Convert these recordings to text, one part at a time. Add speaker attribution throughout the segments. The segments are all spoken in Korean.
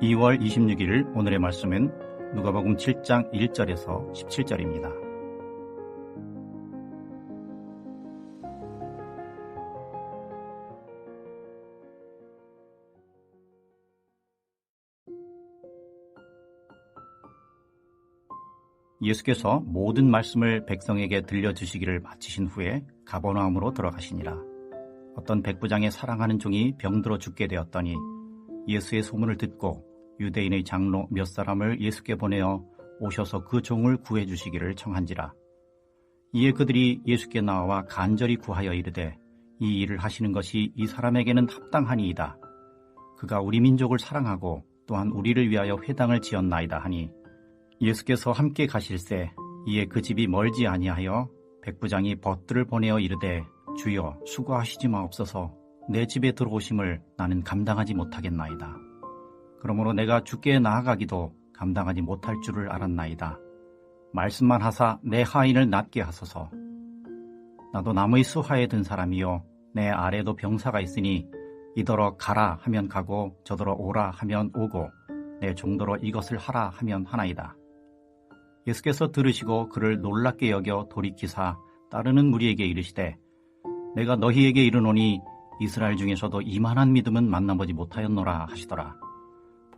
Speaker 1: 2월 26일 오늘의 말씀은 누가복음 7장 1절에서 17절입니다. 예수께서 모든 말씀을 백성에게 들려주시기를 마치신 후에 가버나움으로 들어가시니라. 어떤 백부장의 사랑하는 종이 병들어 죽게 되었더니 예수의 소문을 듣고 유대인의 장로 몇 사람을 예수께 보내어 오셔서 그 종을 구해 주시기를 청한지라. 이에 그들이 예수께 나와 간절히 구하여 이르되 이 일을 하시는 것이 이 사람에게는 합당하니이다. 그가 우리 민족을 사랑하고 또한 우리를 위하여 회당을 지었나이다 하니 예수께서 함께 가실새 이에 그 집이 멀지 아니하여 백부장이 벗들을 보내어 이르되 주여 수고하시지 마옵소서 내 집에 들어오심을 나는 감당하지 못하겠나이다. 그러므로 내가 주께 나아가기도 감당하지 못할 줄을 알았나이다. 말씀만 하사 내 하인을 낫게 하소서. 나도 나무의 수하에 든 사람이요 내 아래도 병사가 있으니 이더러 가라 하면 가고 저더러 오라 하면 오고 내 종도로 이것을 하라 하면 하나이다. 예수께서 들으시고 그를 놀랍게 여겨 돌이키사 따르는 무리에게 이르시되 내가 너희에게 이르노니 이스라엘 중에서도 이만한 믿음은 만나보지 못하였노라 하시더라.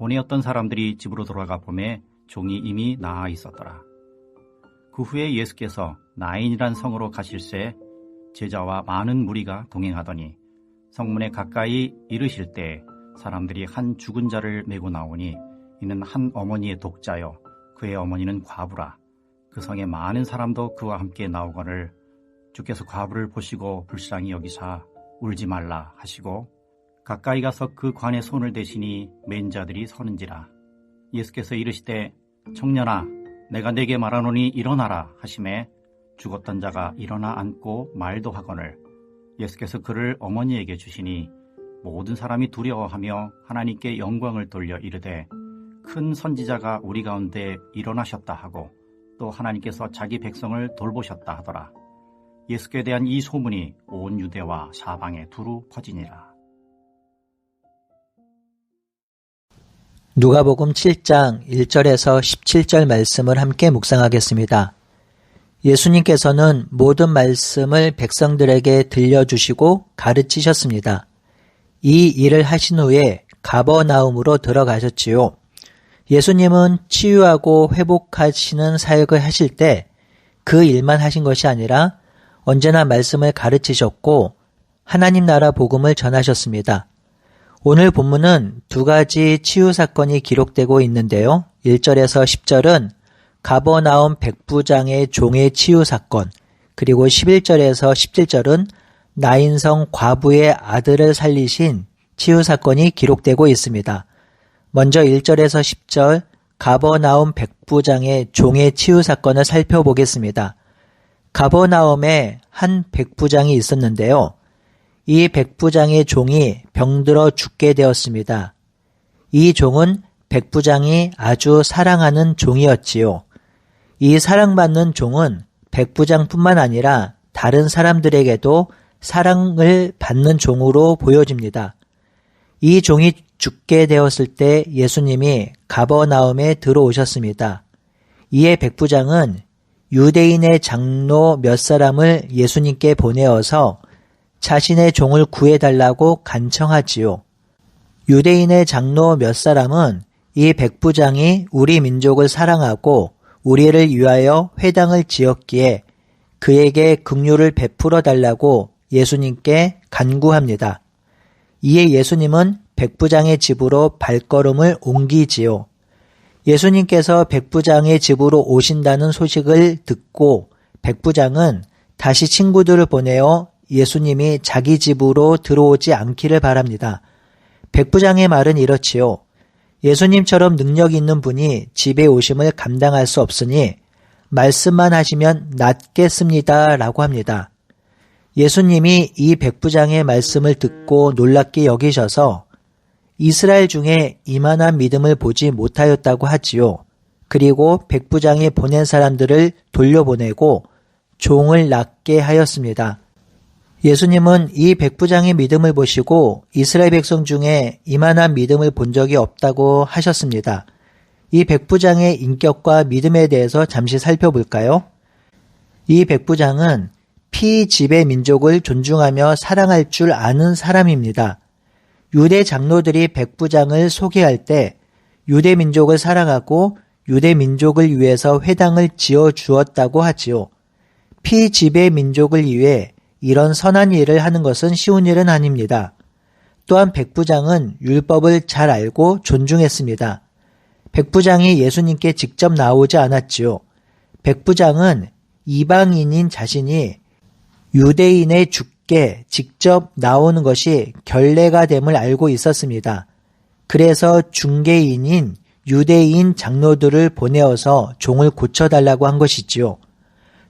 Speaker 1: 보내었던 사람들이 집으로 돌아가 보매 종이 이미 나아 있었더라. 그 후에 예수께서 나인이란 성으로 가실새 제자와 많은 무리가 동행하더니 성문에 가까이 이르실 때 사람들이 한 죽은 자를 메고 나오니 이는 한 어머니의 독자요 그의 어머니는 과부라 그 성에 많은 사람도 그와 함께 나오거늘 주께서 과부를 보시고 불쌍히 여기사 울지 말라 하시고 가까이 가서 그 관에 손을 대시니 맨자들이 서는지라 예수께서 이르시되 청년아 내가 내게 말하노니 일어나라 하심에 죽었던 자가 일어나 앉고 말도 하거늘 예수께서 그를 어머니에게 주시니 모든 사람이 두려워하며 하나님께 영광을 돌려 이르되 큰 선지자가 우리 가운데 일어나셨다 하고 또 하나님께서 자기 백성을 돌보셨다 하더라. 예수께 대한 이 소문이 온 유대와 사방에 두루 퍼지니라.
Speaker 2: 누가복음 7장 1절에서 17절 말씀을 함께 묵상하겠습니다. 예수님께서는 모든 말씀을 백성들에게 들려주시고 가르치셨습니다. 이 일을 하신 후에 가버나움으로 들어가셨지요. 예수님은 치유하고 회복하시는 사역을 하실 때 그 일만 하신 것이 아니라 언제나 말씀을 가르치셨고 하나님 나라 복음을 전하셨습니다. 오늘 본문은 두 가지 치유 사건이 기록되고 있는데요. 1절에서 10절은 가버나움 백부장의 종의 치유 사건, 그리고 11절에서 17절은 나인성 과부의 아들을 살리신 치유 사건이 기록되고 있습니다. 먼저 1절에서 10절 가버나움 백부장의 종의 치유 사건을 살펴보겠습니다. 가버나움에 한 백부장이 있었는데요. 이 백부장의 종이 병들어 죽게 되었습니다. 이 종은 백부장이 아주 사랑하는 종이었지요. 이 사랑받는 종은 백부장뿐만 아니라 다른 사람들에게도 사랑을 받는 종으로 보여집니다. 이 종이 죽게 되었을 때 예수님이 가버나움에 들어오셨습니다. 이에 백부장은 유대인의 장로 몇 사람을 예수님께 보내어서 자신의 종을 구해달라고 간청하지요. 유대인의 장로 몇 사람은 이 백부장이 우리 민족을 사랑하고 우리를 위하여 회당을 지었기에 그에게 긍휼을 베풀어 달라고 예수님께 간구합니다. 이에 예수님은 백부장의 집으로 발걸음을 옮기지요. 예수님께서 백부장의 집으로 오신다는 소식을 듣고 백부장은 다시 친구들을 보내어 예수님이 자기 집으로 들어오지 않기를 바랍니다. 백부장의 말은 이렇지요. 예수님처럼 능력 있는 분이 집에 오심을 감당할 수 없으니 말씀만 하시면 낫겠습니다. 라고 합니다. 예수님이 이 백부장의 말씀을 듣고 놀랍게 여기셔서 이스라엘 중에 이만한 믿음을 보지 못하였다고 하지요. 그리고 백부장이 보낸 사람들을 돌려보내고 종을 낳게 하였습니다. 예수님은 이 백부장의 믿음을 보시고 이스라엘 백성 중에 이만한 믿음을 본 적이 없다고 하셨습니다. 이 백부장의 인격과 믿음에 대해서 잠시 살펴볼까요? 이 백부장은 피지배 민족을 존중하며 사랑할 줄 아는 사람입니다. 유대 장로들이 백부장을 소개할 때 유대 민족을 사랑하고 유대 민족을 위해서 회당을 지어 주었다고 하지요. 피지배 민족을 위해 이런 선한 일을 하는 것은 쉬운 일은 아닙니다. 또한 백부장은 율법을 잘 알고 존중했습니다. 백부장이 예수님께 직접 나오지 않았지요. 백부장은 이방인인 자신이 유대인의 죽게 직접 나오는 것이 결례가 됨을 알고 있었습니다. 그래서 중개인인 유대인 장로들을 보내어서 종을 고쳐달라고 한 것이지요.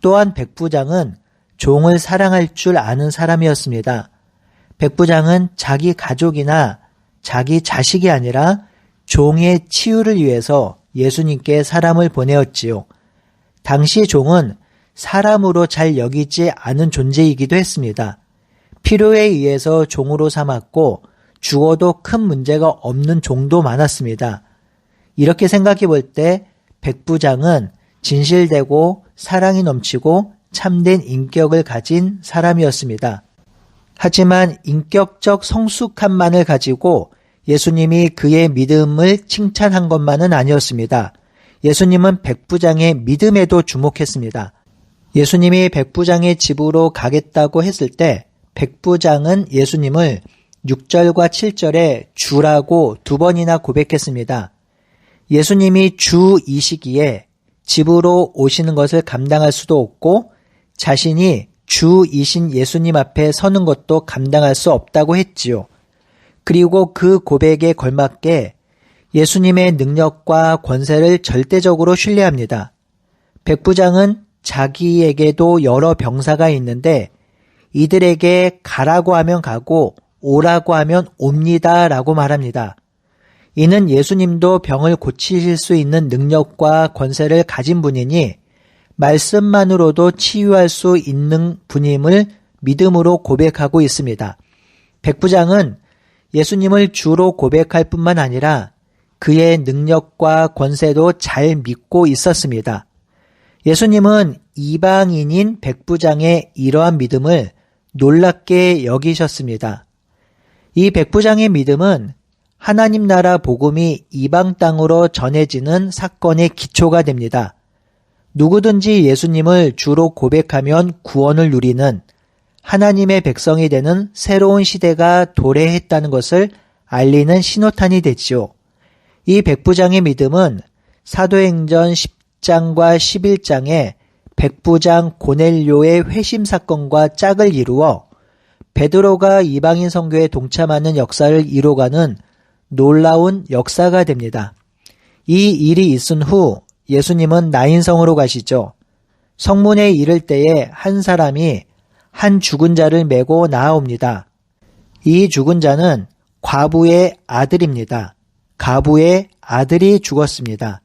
Speaker 2: 또한 백부장은 종을 사랑할 줄 아는 사람이었습니다. 백 부장은 자기 가족이나 자기 자식이 아니라 종의 치유를 위해서 예수님께 사람을 보내었지요. 당시 종은 사람으로 잘 여기지 않은 존재이기도 했습니다. 필요에 의해서 종으로 삼았고 죽어도 큰 문제가 없는 종도 많았습니다. 이렇게 생각해 볼 때 백부장은 진실되고 사랑이 넘치고 참된 인격을 가진 사람이었습니다. 하지만 인격적 성숙함만을 가지고 예수님이 그의 믿음을 칭찬한 것만은 아니었습니다. 예수님은 백부장의 믿음에도 주목했습니다. 예수님이 백부장의 집으로 가겠다고 했을 때 백부장은 예수님을 6절과 7절에 주라고 두 번이나 고백했습니다. 예수님이 주이시기에 집으로 오시는 것을 감당할 수도 없고 자신이 주이신 예수님 앞에 서는 것도 감당할 수 없다고 했지요. 그리고 그 고백에 걸맞게 예수님의 능력과 권세를 절대적으로 신뢰합니다. 백부장은 자기에게도 여러 병사가 있는데 이들에게 가라고 하면 가고 오라고 하면 옵니다 라고 말합니다. 이는 예수님도 병을 고치실 수 있는 능력과 권세를 가진 분이니 말씀만으로도 치유할 수 있는 분임을 믿음으로 고백하고 있습니다. 백부장은 예수님을 주로 고백할 뿐만 아니라 그의 능력과 권세도 잘 믿고 있었습니다. 예수님은 이방인인 백부장의 이러한 믿음을 놀랍게 여기셨습니다. 이 백부장의 믿음은 하나님 나라 복음이 이방 땅으로 전해지는 사건의 기초가 됩니다. 누구든지 예수님을 주로 고백하면 구원을 누리는 하나님의 백성이 되는 새로운 시대가 도래했다는 것을 알리는 신호탄이 되지요. 이 백부장의 믿음은 사도행전 10장과 11장에 백부장 고넬료의 회심 사건과 짝을 이루어 베드로가 이방인 선교에 동참하는 역사를 이뤄가는 놀라운 역사가 됩니다. 이 일이 있은 후 예수님은 나인성으로 가시죠. 성문에 이를 때에 한 사람이 한 죽은 자를 메고 나아옵니다. 이 죽은 자는 과부의 아들입니다. 가부의 아들이 죽었습니다.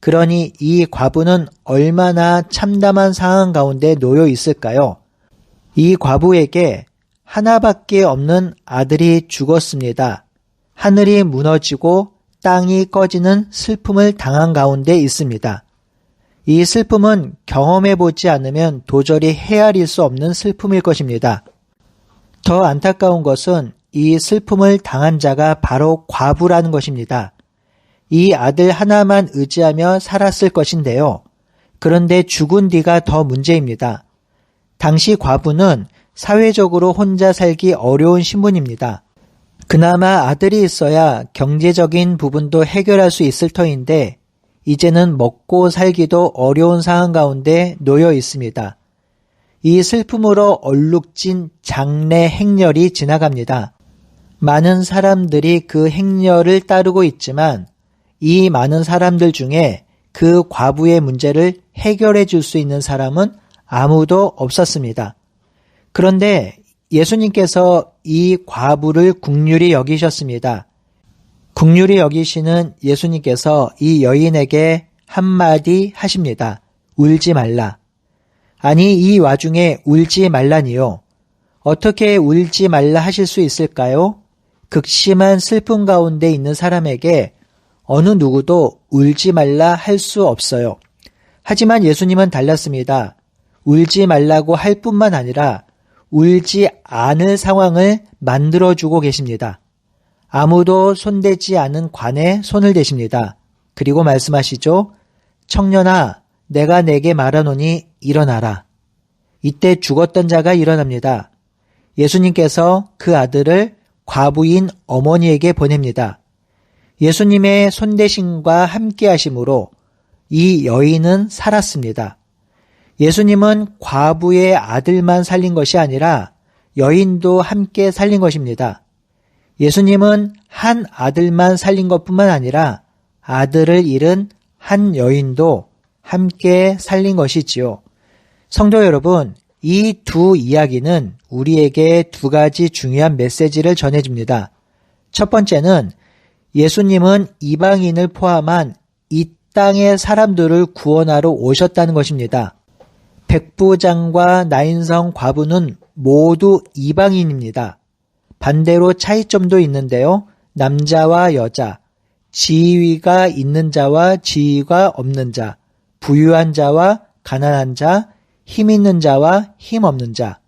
Speaker 2: 그러니 이 과부는 얼마나 참담한 상황 가운데 놓여 있을까요? 이 과부에게 하나밖에 없는 아들이 죽었습니다. 하늘이 무너지고 땅이 꺼지는 슬픔을 당한 가운데 있습니다. 이 슬픔은 경험해 보지 않으면 도저히 헤아릴 수 없는 슬픔일 것입니다. 더 안타까운 것은 이 슬픔을 당한 자가 바로 과부라는 것입니다. 이 아들 하나만 의지하며 살았을 것인데요. 그런데 죽은 뒤가 더 문제입니다. 당시 과부는 사회적으로 혼자 살기 어려운 신분입니다. 그나마 아들이 있어야 경제적인 부분도 해결할 수 있을 터인데 이제는 먹고 살기도 어려운 상황 가운데 놓여 있습니다. 이 슬픔으로 얼룩진 장례 행렬이 지나갑니다. 많은 사람들이 그 행렬을 따르고 있지만 이 많은 사람들 중에 그 과부의 문제를 해결해 줄 수 있는 사람은 아무도 없었습니다. 그런데 예수님께서 이 과부를 국률이 여기셨습니다. 국률이 여기시는 예수님께서 이 여인에게 한마디 하십니다. 울지 말라. 아니, 이 와중에 울지 말라니요. 어떻게 울지 말라 하실 수 있을까요? 극심한 슬픔 가운데 있는 사람에게 어느 누구도 울지 말라 할 수 없어요. 하지만 예수님은 달랐습니다. 울지 말라고 할 뿐만 아니라 울지 않을 상황을 만들어주고 계십니다. 아무도 손대지 않은 관에 손을 대십니다. 그리고 말씀하시죠. 청년아, 내가 내게 말하노니 일어나라. 이때 죽었던 자가 일어납니다. 예수님께서 그 아들을 과부인 어머니에게 보냅니다. 예수님의 손대심과 함께 하심으로 이 여인은 살았습니다. 예수님은 과부의 아들만 살린 것이 아니라 여인도 함께 살린 것입니다. 예수님은 한 아들만 살린 것뿐만 아니라 아들을 잃은 한 여인도 함께 살린 것이지요. 성도 여러분, 이 두 이야기는 우리에게 두 가지 중요한 메시지를 전해줍니다. 첫 번째는 예수님은 이방인을 포함한 이 땅의 사람들을 구원하러 오셨다는 것입니다. 백부장과 나인성 과부는 모두 이방인입니다. 반대로 차이점도 있는데요. 남자와 여자, 지위가 있는 자와 지위가 없는 자, 부유한 자와 가난한 자, 힘 있는 자와 힘 없는 자.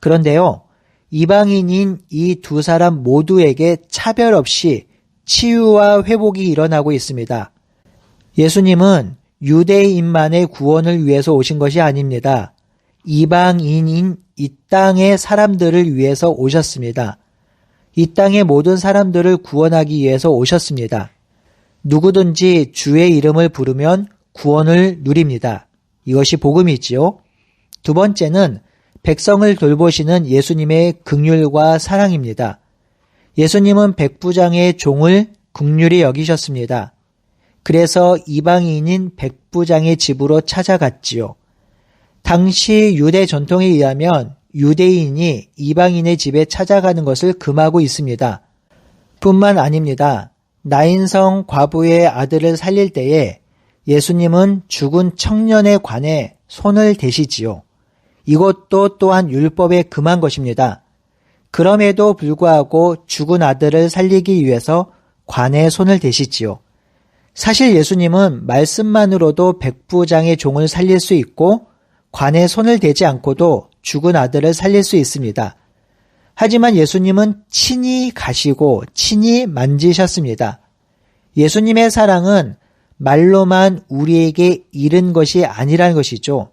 Speaker 2: 그런데요, 이방인인 이 두 사람 모두에게 차별 없이 치유와 회복이 일어나고 있습니다. 예수님은 유대인만의 구원을 위해서 오신 것이 아닙니다. 이방인인 이 땅의 사람들을 위해서 오셨습니다. 이 땅의 모든 사람들을 구원하기 위해서 오셨습니다. 누구든지 주의 이름을 부르면 구원을 누립니다. 이것이 복음이지요. 두 번째는 백성을 돌보시는 예수님의 극률과 사랑입니다. 예수님은 백부장의 종을 극률히 여기셨습니다. 그래서 이방인인 백부장의 집으로 찾아갔지요. 당시 유대 전통에 의하면 유대인이 이방인의 집에 찾아가는 것을 금하고 있습니다. 뿐만 아닙니다. 나인성 과부의 아들을 살릴 때에 예수님은 죽은 청년에 관해 손을 대시지요. 이것도 또한 율법에 금한 것입니다. 그럼에도 불구하고 죽은 아들을 살리기 위해서 관에 손을 대시지요. 사실 예수님은 말씀만으로도 백부장의 종을 살릴 수 있고 관에 손을 대지 않고도 죽은 아들을 살릴 수 있습니다. 하지만 예수님은 친히 가시고 친히 만지셨습니다. 예수님의 사랑은 말로만 우리에게 이른 것이 아니라는 것이죠.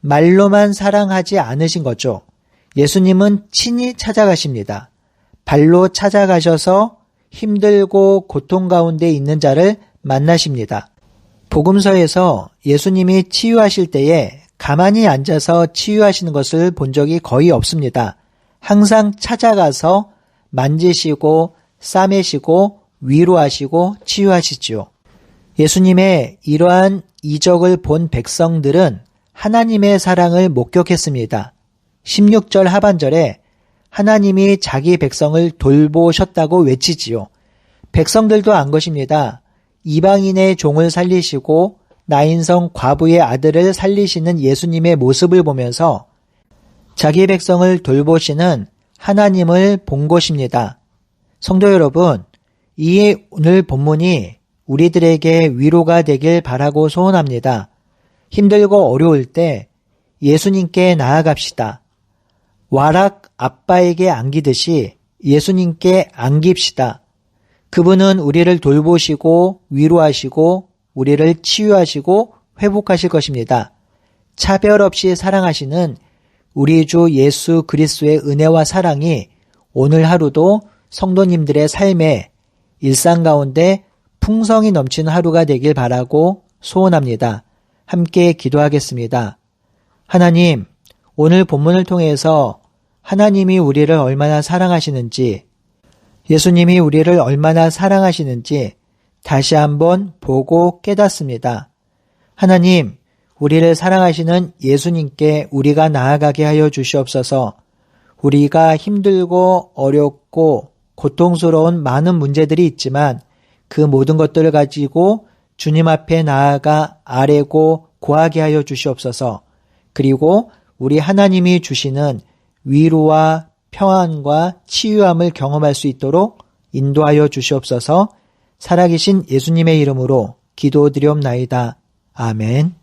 Speaker 2: 말로만 사랑하지 않으신 거죠. 예수님은 친히 찾아가십니다. 발로 찾아가셔서 힘들고 고통 가운데 있는 자를 만나십니다. 복음서에서 예수님이 치유하실 때에 가만히 앉아서 치유하시는 것을 본 적이 거의 없습니다. 항상 찾아가서 만지시고 싸매시고 위로하시고 치유하시지요. 예수님의 이러한 이적을 본 백성들은 하나님의 사랑을 목격했습니다. 16절 하반절에 하나님이 자기 백성을 돌보셨다고 외치지요. 백성들도 안 것입니다. 이방인의 종을 살리시고 나인성 과부의 아들을 살리시는 예수님의 모습을 보면서 자기 백성을 돌보시는 하나님을 본 것입니다. 성도 여러분, 이 오늘 본문이 우리들에게 위로가 되길 바라고 소원합니다. 힘들고 어려울 때 예수님께 나아갑시다. 와락 아빠에게 안기듯이 예수님께 안깁시다. 그분은 우리를 돌보시고 위로하시고 우리를 치유하시고 회복하실 것입니다. 차별 없이 사랑하시는 우리 주 예수 그리스도의 은혜와 사랑이 오늘 하루도 성도님들의 삶에 일상 가운데 풍성이 넘치는 하루가 되길 바라고 소원합니다. 함께 기도하겠습니다. 하나님, 오늘 본문을 통해서 하나님이 우리를 얼마나 사랑하시는지, 예수님이 우리를 얼마나 사랑하시는지 다시 한번 보고 깨닫습니다. 하나님, 우리를 사랑하시는 예수님께 우리가 나아가게 하여 주시옵소서 우리가 힘들고 어렵고 고통스러운 많은 문제들이 있지만 그 모든 것들을 가지고 주님 앞에 나아가 아뢰고 고하게 하여 주시옵소서. 그리고 우리 하나님이 주시는 위로와 평안과 치유함을 경험할 수 있도록 인도하여 주시옵소서 살아계신 예수님의 이름으로 기도드리옵나이다. 아멘.